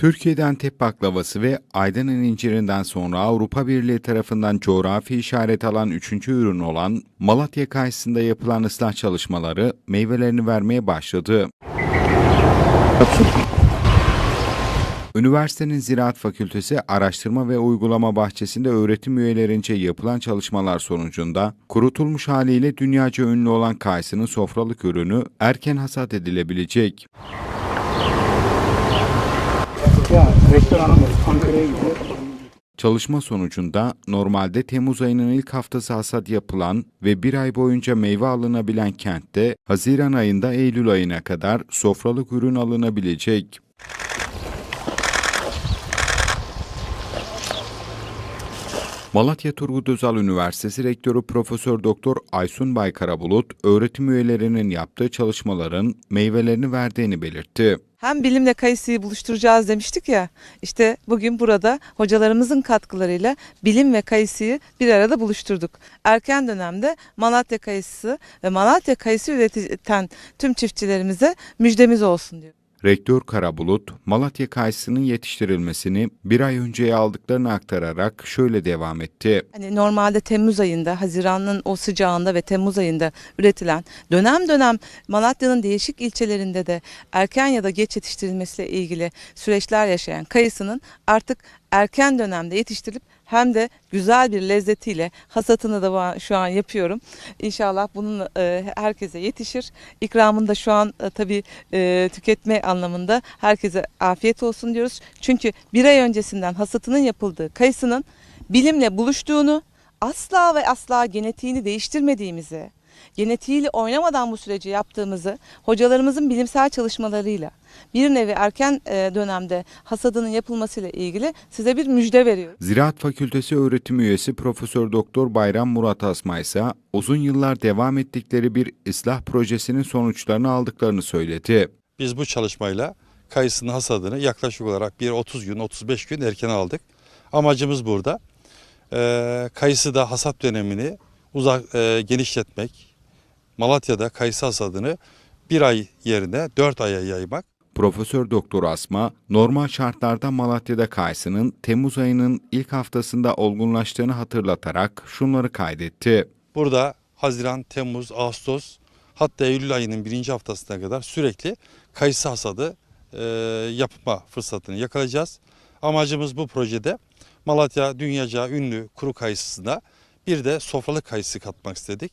Türkiye'de Antep baklavası ve Aydın'ın incirinden sonra Avrupa Birliği tarafından coğrafi işaret alan üçüncü ürün olan Malatya kayısında yapılan ıslah çalışmaları meyvelerini vermeye başladı. Üniversitenin Ziraat Fakültesi Araştırma ve Uygulama Bahçesi'nde öğretim üyelerince yapılan çalışmalar sonucunda kurutulmuş haliyle dünyaca ünlü olan kayısının sofralık ürünü erken hasat edilebilecek. Çalışma sonucunda normalde Temmuz ayının ilk haftası hasat yapılan ve bir ay boyunca meyve alınabilen kentte Haziran ayında Eylül ayına kadar sofralık ürün alınabilecek. Malatya Turgut Özal Üniversitesi Rektörü Profesör Doktor Aysun Baykarabulut, öğretim üyelerinin yaptığı çalışmaların meyvelerini verdiğini belirtti. Hem bilimle kayısıyı buluşturacağız demiştik ya. İşte bugün burada hocalarımızın katkılarıyla bilim ve kayısıyı bir arada buluşturduk. Erken dönemde Malatya kayısı ve Malatya kayısı üreten tüm çiftçilerimize müjdemiz olsun diyor. Rektör Karabulut, Malatya kayısının yetiştirilmesini bir ay önceye aldıklarını aktararak şöyle devam etti. Hani normalde Temmuz ayında, Haziran'ın o sıcağında ve Temmuz ayında üretilen dönem dönem Malatya'nın değişik ilçelerinde de erken ya da geç yetiştirilmesiyle ilgili süreçler yaşayan kayısının artık erken dönemde yetiştirilip hem de güzel bir lezzetiyle hasatını da şu an yapıyorum. İnşallah bunun e, herkese yetişir. İkramını da şu an e, tabii e, tüketme anlamında herkese afiyet olsun diyoruz. Çünkü bir ay öncesinden hasatının yapıldığı kayısının bilimle buluştuğunu, asla ve asla genetiğini değiştirmediğimizi, genetiğiyle oynamadan bu süreci yaptığımızı hocalarımızın bilimsel çalışmalarıyla bir nevi erken e, dönemde hasadının yapılmasıyla ilgili size bir müjde veriyorum. Ziraat Fakültesi öğretim üyesi Profesör Doktor Bayram Murat Asma ise uzun yıllar devam ettikleri bir ıslah projesinin sonuçlarını aldıklarını söyledi. Biz bu çalışmayla kayısının hasadını yaklaşık olarak bir 30 gün 35 gün erken aldık. Amacımız burada e, kayısıda hasat dönemini uzak e, genişletmek. Malatya'da kayısı hasadını bir ay yerine 4 aya yaymak. Profesör Doktor Asma, normal şartlarda Malatya'da kayısının Temmuz ayının ilk haftasında olgunlaştığını hatırlatarak şunları kaydetti. Burada Haziran, Temmuz, Ağustos hatta Eylül ayının birinci haftasına kadar sürekli kayısı hasadı e, yapma fırsatını yakalayacağız. Amacımız bu projede Malatya dünyaca ünlü kuru kayısısına bir de sofralık kayısı katmak istedik.